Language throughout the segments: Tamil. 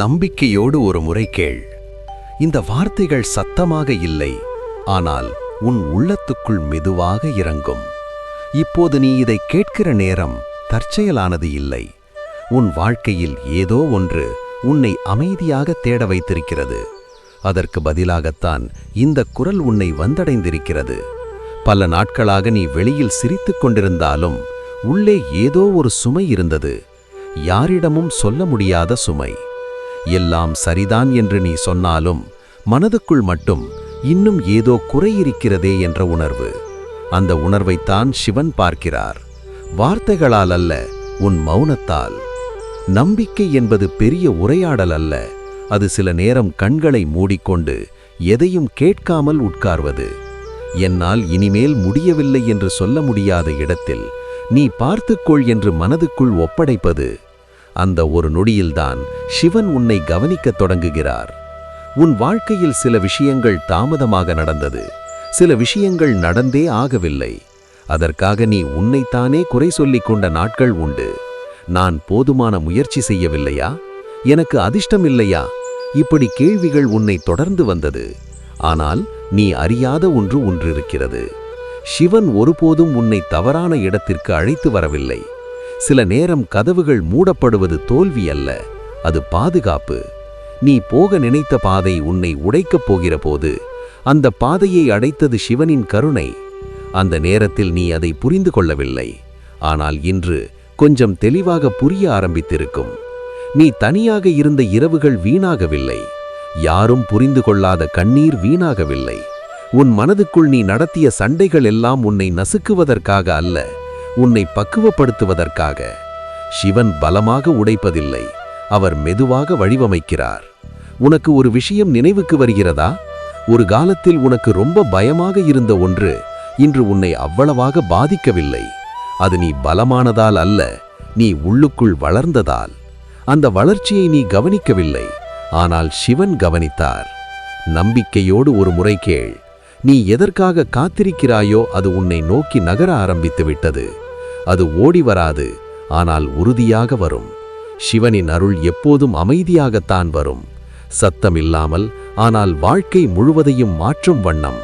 நம்பிக்கையோடு ஒரு முறை கேள். இந்த வார்த்தைகள் சத்தமாக இல்லை ஆனால் உன் உள்ளத்துக்குள் மெதுவாக இறங்கும். இப்போது நீ இதை கேட்கிற நேரம் தற்செயலானது இல்லை. உன் வாழ்க்கையில் ஏதோ ஒன்று உன்னை அமைதியாக தேட வைத்திருக்கிறது. அதற்கு பதிலாகத்தான் இந்த குரல் உன்னை வந்தடைந்திருக்கிறது. பல நாட்களாக நீ வெளியில் சிரித்துக் கொண்டிருந்தாலும் உள்ளே ஏதோ ஒரு சுமை இருந்தது. யாரிடமும் சொல்ல முடியாத சுமை. எல்லாம் சரிதான் என்று நீ சொன்னாலும் மனதுக்குள் மட்டும் இன்னும் ஏதோ குறை இருக்கிறதே என்ற உணர்வு. அந்த உணர்வைத்தான் சிவன் பார்க்கிறார். வார்த்தைகளால் அல்ல உன் மௌனத்தால். நம்பிக்கை என்பது பெரிய உரையாடல் அல்ல. அது சில நேரம் கண்களை மூடிக்கொண்டு எதையும் கேட்காமல் உட்கார்வது. என்னால் இனிமேல் முடியவில்லை என்று சொல்ல முடியாத இடத்தில் நீ பார்த்துக்கொள் என்று மனதுக்குள் ஒப்படைப்பது அந்த ஒரு நொடியில்தான் சிவன் உன்னை கவனிக்கத் தொடங்குகிறார். உன் வாழ்க்கையில் சில விஷயங்கள் தாமதமாக நடந்தது. சில விஷயங்கள் நடந்தே ஆகவில்லை. அதற்காக நீ உன்னைத்தானே குறை சொல்லிக் கொண்ட நாட்கள் உண்டு. நான் போதுமான முயற்சி செய்யவில்லையா? எனக்கு அதிர்ஷ்டம் இல்லையா? இப்படி கேள்விகள் உன்னை தொடர்ந்து வந்தது. ஆனால் நீ அறியாத ஒன்று ஒன்றிருக்கிறது. சிவன் ஒருபோதும் உன்னை தவறான இடத்திற்கு அழைத்து வரவில்லை. சில நேரம் கதவுகள் மூடப்படுவது தோல்வி அல்ல அது பாதுகாப்பு. நீ போக நினைத்த பாதை உன்னை உடைக்கப் போகிற போது அந்த பாதையை அடைத்தது சிவனின் கருணை. அந்த நேரத்தில் நீ அதை புரிந்து கொள்ளவில்லை. ஆனால் இன்று கொஞ்சம் தெளிவாக புரிய ஆரம்பித்திருக்கும். நீ தனியாக இருந்த இரவுகள் வீணாகவில்லை. யாரும் புரிந்து கொள்ளாத கண்ணீர் வீணாகவில்லை. உன் மனதுக்குள் நீ நடத்திய சண்டைகள் எல்லாம் உன்னை நசுக்குவதற்காக அல்ல. உன்னை பக்குவப்படுத்துவதற்காக. சிவன் பலமாக உடைப்பதில்லை. அவர் மெதுவாக வழிவமைக்கிறார் உனக்கு ஒரு விஷயம் நினைவுக்கு வருகிறதா? ஒரு காலத்தில் உனக்கு ரொம்ப பயமாக இருந்த ஒன்று இன்று உன்னை அவ்வளவாக பாதிக்கவில்லை. அது நீ பலமானதால் அல்ல நீ உள்ளுக்குள் வளர்ந்ததால். அந்த வளர்ச்சியை நீ கவனிக்கவில்லை. ஆனால் சிவன் கவனித்தார். நம்பிக்கையோடு ஒரு முறை கேள். நீ எதற்காக காத்திருக்கிறாயோ அது உன்னை நோக்கி நகர ஆரம்பித்து விட்டது அது ஓடி வராது ஆனால் உறுதியாக வரும். சிவனின் அருள் எப்போதும் அமைதியாகத்தான் வரும். சத்தமில்லாமல் ஆனால் வாழ்க்கை முழுவதையும் மாற்றும் வண்ணம்.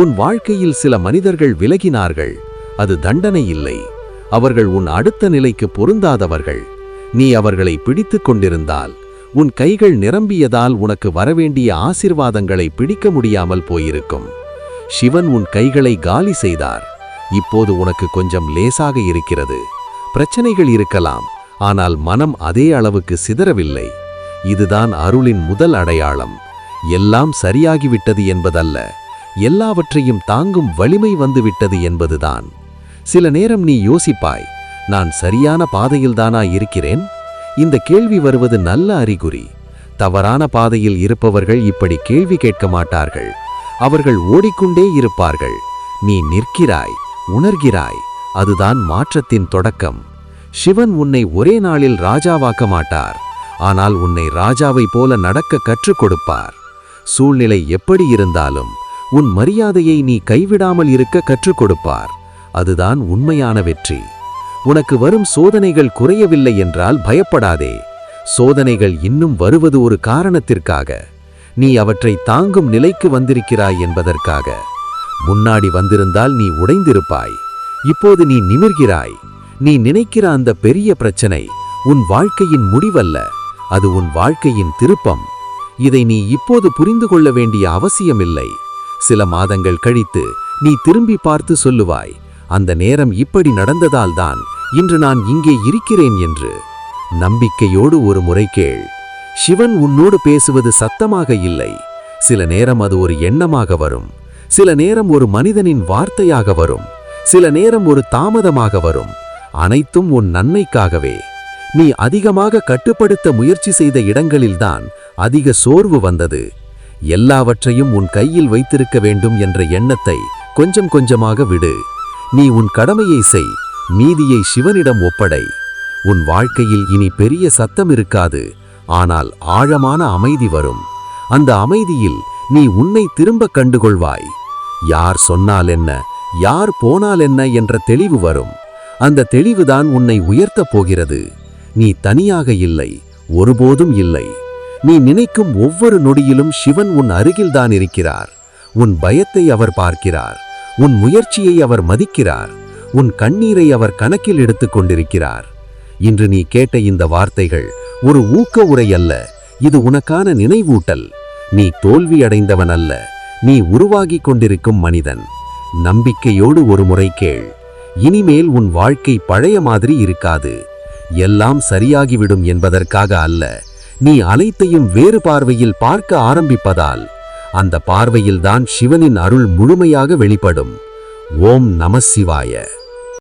உன் வாழ்க்கையில் சில மனிதர்கள் விலகினார்கள் அது தண்டனை இல்லை. அவர்கள் உன் அடுத்த நிலைக்கு பொருந்தாதவர்கள். நீ அவர்களை பிடித்து கொண்டிருந்தால் உன் கைகள் நிரம்பியதால் உனக்கு வரவேண்டிய ஆசிர்வாதங்களை பிடிக்க முடியாமல் போயிருக்கும். சிவன் உன் கைகளை காலி செய்தார். இப்போது உனக்கு கொஞ்சம் லேசாக இருக்கிறது. பிரச்சனைகள் இருக்கலாம் ஆனால் மனம் அதே அளவுக்கு சிதறவில்லை. இதுதான் அருளின் முதல் அடையாளம். எல்லாம் சரியாகிவிட்டது என்பதல்ல எல்லாவற்றையும் தாங்கும் வலிமை வந்துவிட்டது என்பதுதான். சில நேரம் நீ யோசிப்பாய் நான் சரியான பாதையில்தானா இருக்கிறேன்? இந்த கேள்வி வருவது நல்ல அறிகுறி. தவறான பாதையில் இருப்பவர்கள் இப்படி கேள்வி கேட்க மாட்டார்கள். அவர்கள் ஓடிக்கொண்டே இருப்பார்கள். நீ நிற்கிறாய். உணர்கிறாய். அதுதான் மாற்றத்தின் தொடக்கம். சிவன் உன்னை ஒரே நாளில் ராஜாவாக்க மாட்டார் ஆனால் உன்னை ராஜாவைப் போல நடக்க கற்றுக் கொடுப்பார். சூழ்நிலை எப்படி இருந்தாலும் உன் மரியாதையை நீ கைவிடாமல் இருக்க கற்றுக் கொடுப்பார். அதுதான் உண்மையான வெற்றி. உனக்கு வரும் சோதனைகள் குறையவில்லை என்றால் பயப்படாதே. சோதனைகள் இன்னும் வருவது ஒரு காரணத்திற்காக. நீ அவற்றை தாங்கும் நிலைக்கு வந்திருக்கிறாய் என்பதற்காக. முன்னாடி வந்திருந்தால் நீ உடைந்திருப்பாய். இப்போது நீ நிமிர்கிறாய். நீ நினைக்கிற அந்த பெரிய பிரச்சனை உன் வாழ்க்கையின் முடிவல்ல. அது உன் வாழ்க்கையின் திருப்பம். இதை நீ இப்போது புரிந்து கொள்ள வேண்டிய அவசியமில்லை. சில மாதங்கள் கழித்து நீ திரும்பி பார்த்து சொல்லுவாய் அந்த நேரம் இப்படி நடந்ததால்தான் இன்று நான் இங்கே இருக்கிறேன் என்று. நம்பிக்கையோடு ஒரு முறை கேள். சிவன் உன்னோடு பேசுவது சத்தமாக இல்லை. சில நேரம் அது ஒரு எண்ணமாக வரும். சில நேரம் ஒரு மனிதனின் வார்த்தையாக வரும். சில நேரம் ஒரு தாமதமாக வரும். அனைத்தும் உன் நன்மைக்காகவே. நீ அதிகமாக கட்டுப்படுத்த முயற்சி செய்த இடங்களில்தான் அதிக சோர்வு வந்தது. எல்லாவற்றையும் உன் கையில் வைத்திருக்க வேண்டும் என்ற எண்ணத்தை கொஞ்சம் கொஞ்சமாக விடு. நீ உன் கடமையை செய். மீதியை சிவனிடம் ஒப்படை. உன் வாழ்க்கையில் இனி பெரிய சத்தம் இருக்காது. ஆனால் ஆழமான அமைதி வரும். அந்த அமைதியில் நீ உன்னை திரும்ப கண்டுகொள்வாய். யார் சொன்னால் என்ன யார் போனால் என்ன என்ற தெளிவு வரும். அந்த தெளிவுதான் உன்னை உயர்த்தப் போகிறது. நீ தனியாக இல்லை ஒருபோதும் இல்லை. நீ நினைக்கும் ஒவ்வொரு நொடியிலும் சிவன் உன் அருகில்தான் இருக்கிறார். உன் பயத்தை அவர் பார்க்கிறார். உன் முயற்சியை அவர் மதிக்கிறார். உன் கண்ணீரை அவர் கணக்கில் எடுத்துக் கொண்டிருக்கிறார். இன்று நீ கேட்ட இந்த வார்த்தைகள் ஒரு ஊக்க உரை அல்ல இது உனக்கான நினைவூட்டல். நீ தோல்வி அடைந்தவன் அல்ல நீ உருவாகிக் கொண்டிருக்கும் மனிதன். நம்பிக்கையோடு ஒரு முறை கேள். இனிமேல் உன் வாழ்க்கை பழைய மாதிரி இருக்காது. எல்லாம் சரியாகிவிடும் என்பதற்காக அல்ல. நீ அனைத்தையும் வேறு பார்வையில் பார்க்க ஆரம்பிப்பதால் அந்த பார்வையில்தான் சிவனின் அருள் முழுமையாக வெளிப்படும். ஓம் நம சிவாய.